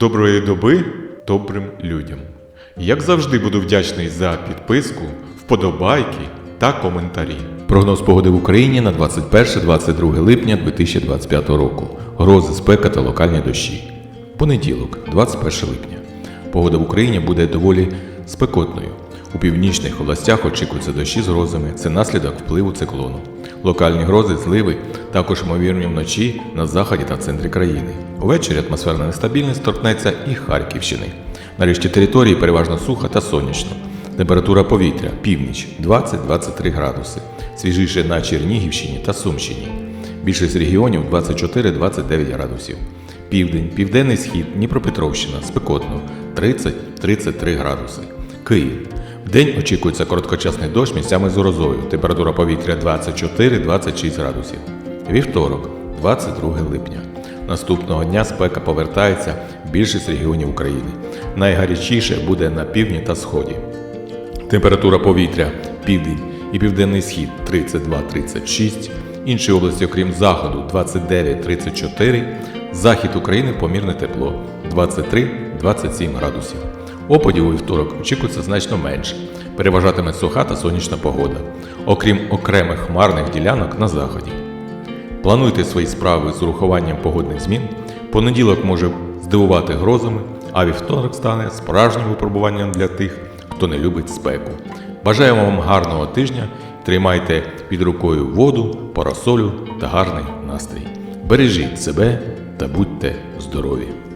Доброї доби добрим людям. Як завжди буду вдячний за підписку, вподобайки та коментарі. Прогноз погоди в Україні на 21-22 липня 2025 року. Грози, спека та локальні дощі. Понеділок, 21 липня. Погода в Україні буде доволі спекотною. У північних областях очікуються дощі з грозами. Це наслідок впливу циклону. Локальні грози, зливи також ймовірні вночі на заході та центрі країни. Увечері атмосферна нестабільність торкнеться і Харківщини. Нарешті території переважно суха та сонячно. Температура повітря північ 20-23 градуси, свіжіше на Чернігівщині та Сумщині. Більшість регіонів 24-29 градусів. Південь, південний схід, Дніпропетровщина, спекотно 30-33 градуси. Київ. Вдень очікується короткочасний дощ місцями з грозою. Температура повітря 24-26 градусів. Вівторок, 22 липня. Наступного дня спека повертається в більшість регіонів України. Найгарячіше буде на півдні та сході. Температура повітря південь і південний схід 32-36, інші області, окрім заходу 29-34, захід України помірне тепло 23-27 градусів. Опадів у вівторок очікується значно менше. Переважатиме суха та сонячна погода, окрім окремих хмарних ділянок на заході. Плануйте свої справи з урахуванням погодних змін. Понеділок може здивувати грозами, а вівторок стане справжнім випробуванням для тих, хто не любить спеку. Бажаємо вам гарного тижня, тримайте під рукою воду, парасолю та гарний настрій. Бережіть себе та будьте здорові!